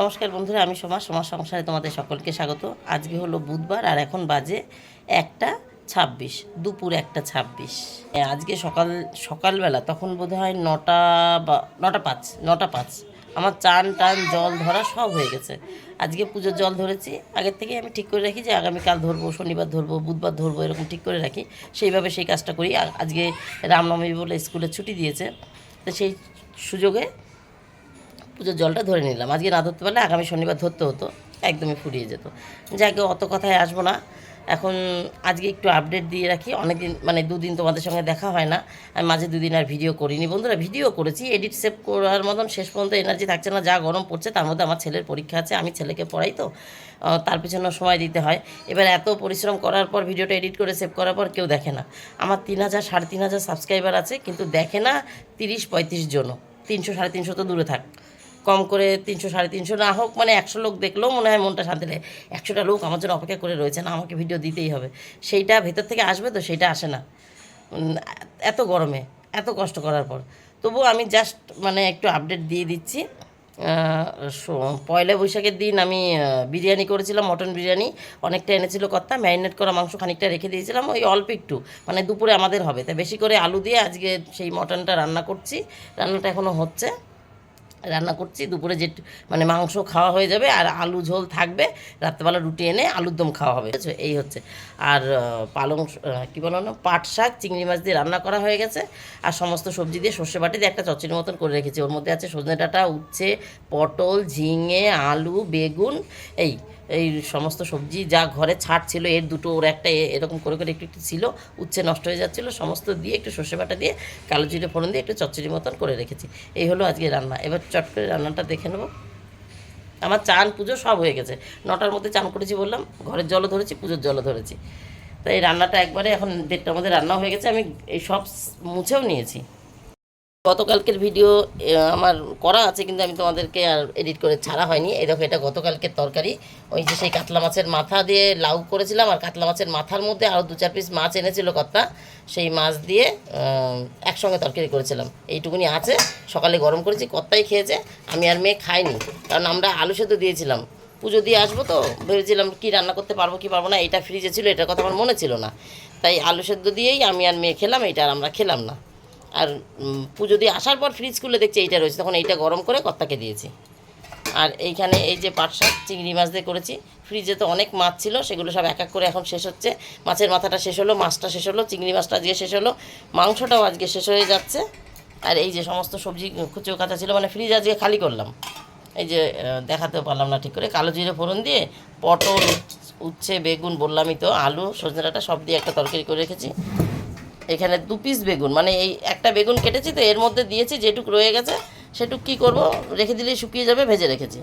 নমস্কার বন্ধুরা, আমি সোমা সোমার সংসারে তোমাদের সকলকে স্বাগত। আজকে হলো বুধবার আর এখন বাজে একটা ছাব্বিশ, দুপুর একটা ছাব্বিশ। আজকে সকাল, সকালবেলা তখন বোধ হয় নটা বা, নটা পাঁচ নটা পাঁচ। আমার চান টান, জল ধরা সব হয়ে গেছে। আজকে পুজোর জল ধরেছি। আগের থেকে আমি ঠিক করে রাখি যে আগামীকাল ধরবো, শনিবার ধরবো, বুধবার ধরবো, এরকম ঠিক করে রাখি। সেইভাবে সেই কাজটা করি। আজকে রামনবমী বলে স্কুলে ছুটি দিয়েছে। তো সেই সুযোগে পুজোর জলটা ধরে নিলাম। আজকে না ধরতে পারলে আগামী শনিবার ধরতে হতো, একদমই ফুরিয়ে যেত। যাকে অত কথায় আসব না। এখন আজকে একটু আপডেট দিয়ে রাখি। অনেক দিন মানে দুদিন তোমাদের সঙ্গে দেখা হয় না। আমি মাঝে দুদিন আর ভিডিও করিনি। বন্ধুরা ভিডিও করেছি। এডিট সেভ করার মতন শেষ পর্যন্ত এনার্জি থাকছে না। যা গরম পড়ছে, তার মধ্যে আমার ছেলের পরীক্ষা আছে। আমি ছেলেকে পড়াই তো। তার পিছনে সময় দিতে হয়। এবার এত পরিশ্রম করার পর ভিডিওটা এডিট করে সেভ করার পর কেউ দেখে না। আমার তিন হাজার, সাড়ে তিন হাজার সাবস্ক্রাইবার আছে, কিন্তু দেখে না তিরিশ, পঁয়ত্রিশ জনও। তিনশো, সাড়ে তিনশো তো দূরে থাক। কম করে তিনশো, সাড়ে তিনশো না হোক মানে একশো লোক দেখলেও মনে হয় মনটা শান্তি লাগে একশোটা লোক আমার জন্য অপেক্ষা করে রয়েছে না, আমাকে ভিডিও দিতেই হবে। সেইটা ভেতর থেকে আসবে তো, সেইটা আসে না। এত গরমে, এত কষ্ট করার পর। তবুও আমি জাস্ট মানে একটু আপডেট দিয়ে দিচ্ছি। পয়লা বৈশাখের দিন আমি বিরিয়ানি করেছিলাম মটন বিরিয়ানি। অনেকটা এনেছিল কর্তা ম্যারিনেট করা মাংস খানিকটা রেখে দিয়েছিলাম, ওই অল্প একটু। মানে দুপুরে আমাদের হবে। তাই বেশি করে আলু দিয়ে আজকে সেই মটনটা রান্না করছি। রান্নাটা এখনও হচ্ছে। রান্না করছি, দুপুরে যে মানে মাংস খাওয়া হয়ে যাবে আর আলু ঝোল থাকবে, রাত্রেবেলা রুটি এনে আলুর দম খাওয়া হবে? এই হচ্ছে। আর পালং কী বলো না পাট শাক, চিংড়ি মাছ দিয়ে রান্না করা হয়ে গেছে। আর সমস্ত সবজি দিয়ে সর্ষে বাটি দিয়ে একটা চচ্চির মতন করে রেখেছি। ওর মধ্যে আছে সজনে ডাঁটা, উচ্ছে, পটল, ঝিঙে, আলু, বেগুন, এই এই সমস্ত সবজি, যা ঘরে ছাড় ছিল, এর দুটো, ওর একটা এরকম করে করে একটু একটু ছিল, উচ্ছে নষ্ট হয়ে যাচ্ছিল, সমস্ত দিয়ে একটু সর্ষে বাটা দিয়ে কালো জিরে ফোড়ন দিয়ে একটু চচ্চড়ি মতন করে রেখেছি। এই হলো আজকে রান্না। এবার চট করে রান্নাটা দেখে নেব। আমার চান পুজো সব হয়ে গেছে। নটার মধ্যে চান করেছি বললাম, ঘরের জলও ধরেছি, পুজোর জলও ধরেছি। তাই রান্নাটা একবারে এখন দেড়টার মধ্যে রান্না হয়ে গেছে। আমি এই সব মুছেও নিয়েছি। গতকালকের ভিডিও আমার করা আছে, কিন্তু আমি তোমাদেরকে আর এডিট করে ছাড়া হয়নি। এই দেখো, এটা গতকালকের তরকারি। ওই যে সেই কাতলা মাছের মাথা দিয়ে লাউ করেছিলাম, আর কাতলা মাছের মাথার মধ্যে আরও দু চার পিস মাছ এনেছিল কর্তা। সেই মাছ দিয়ে একসঙ্গে তরকারি করেছিলাম। এইটুকুনি আছে। সকালে গরম করেছি, কর্তাই খেয়েছে। আমি আর মেয়ে খাইনি, কারণ আমরা আলু সেদ্ধ দিয়েছিলাম। পুজো দিয়ে আসব তো, ভেবেছিলাম কি রান্না করতে পারব, কি পারব না, এটা ফ্রিজে ছিল, এটার কথা আমার মনে ছিল না। তাই আলু সেদ্ধ দিয়েই আমি আর মেয়ে খেলাম, এটা আর আমরা খেলাম না। আর পুজো দিয়ে আসার পর ফ্রিজ খুলে দেখছি এইটা রয়েছে। তখন এইটা গরম করে কর্তাকে দিয়েছি। আর এইখানে এই যে পাট শাক, চিংড়ি মাছ দিয়ে করেছি। ফ্রিজে তো অনেক মাছ ছিল, সেগুলো সব এক এক করে এখন শেষ হচ্ছে। মাছের মাথাটা শেষ হলো, মাছটা শেষ হলো, চিংড়ি মাছটা আজকে শেষ হলো, মাংসটাও আজকে শেষ হয়ে যাচ্ছে। আর এই যে সমস্ত সবজি কুচো কাঁচা ছিল মানে ফ্রিজ আজকে খালি করলাম। এই যে দেখাতেও পারলাম না ঠিক করে। কালো জিরে ফোড়ন দিয়ে পটল, উচ্ছে, বেগুন বললামই তো, আলু, সজনে ডাঁটা সব দিয়ে একটা তরকারি করে রেখেছি। এখানে দু পিস বেগুন। মানে এই একটা বেগুন কেটেছি তো, এর মধ্যে দিয়েছি যেটুক রয়ে গেছে, সেটুক কী করব? রেখে দিলেই শুকিয়ে যাবে, ভেজে রেখেছি।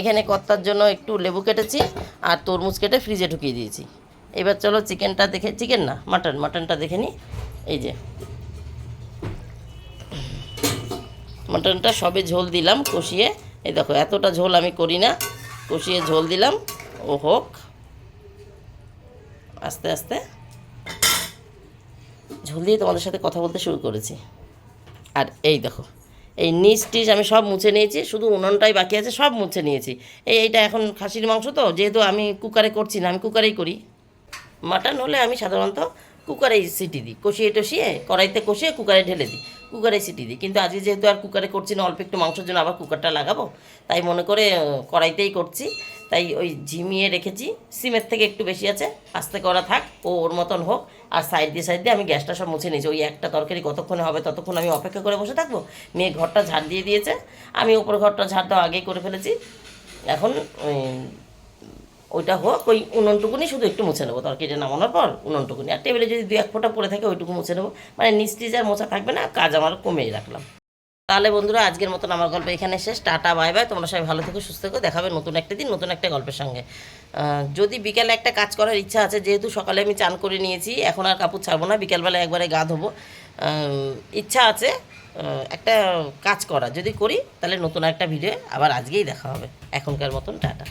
এখানে কর্তার জন্য একটু লেবু কেটেছি আর তরমুজ কেটে ফ্রিজে ঢুকিয়ে দিয়েছি। এবার চলো চিকেনটা দেখে, চিকেন না, মাটন, মাটনটা দেখে নিই এই যে। মাটনটা সবে ঝোল দিলাম কষিয়ে। এই দেখো, এতটা ঝোল আমি করি না। কষিয়ে ঝোল দিলাম। ও হোক। আস্তে আস্তে। ঝোল দিয়ে তোমাদের সাথে কথা বলতে শুরু করেছি। আর এই দেখো, এই নিচ টিচ আমি সব মুছে নিয়েছি, শুধু উনুনটাই বাকি আছে, সব মুছে নিয়েছি। এই এইটা এখন খাসির মাংস তো, যেহেতু আমি কুকারে করছি না, আমি কুকারেই করি। মাটন হলে আমি সাধারণত কুকারেই সিটি দিই, কষিয়ে টষিয়ে, কড়াইতে কষিয়ে কুকারে ঢেলে দিই কুকারে সিটি দিই। কিন্তু আজকে যেহেতু আর কুকারে করছি না, অল্প একটু মাংসের জন্য আবার কুকারটা লাগাবো, তাই মনে করে কড়াইতেই করছি। তাই ওই ঝিমিয়ে রেখেছি। সিমের থেকে একটু বেশি আছে, আস্তে করা থাক, ও ওর মতন হোক। আর সাইড দিয়ে সাইড দিয়ে আমি গ্যাসটা সব মুছে নিয়েছি। ওই একটা তরকারি কতক্ষণে হবে ততক্ষণ আমি অপেক্ষা করে বসে থাকব? মেয়ে ঘরটা ঝাড় দিয়ে দিয়েছে। আমি ওপর ঘরটা ঝাড় দেওয়া আগেই করে ফেলেছি। এখন ওই ওইটা হোক, ওই উনুনটুকুনি শুধু একটু মুছে নেব। তরকারিটা নামানোর পর উনুনটুকুনি। আর টেবিলে যদি দু এক ফোঁটা পড়ে থাকে, ওইটুকু মুছে নেব। মানে নিস্টিজ আর মোছা থাকবে না, কাজ আমার কমিয়ে রাখলাম। তাহলে বন্ধুরা, আজকের মতন আমার গল্প এখানে শেষ। Tata, bye bye. তোমরা সবাই ভালো থেকো, সুস্থ থেকো। দেখাবে নতুন একটা দিন, নতুন একটা গল্পের সঙ্গে। যদি বিকেলে একটা কাজ করার ইচ্ছা আছে, যেহেতু সকালে আমি চান করে নিয়েছি, এখন আর কাপড় ছাড়বো না বিকেলবেলা একবারে গা ধোবো। ইচ্ছা আছে একটা কাজ করা যদি করি, তাহলে নতুন একটা ভিডিও আবার আজকেই দেখা হবে। এখনকার মতন, টাটা।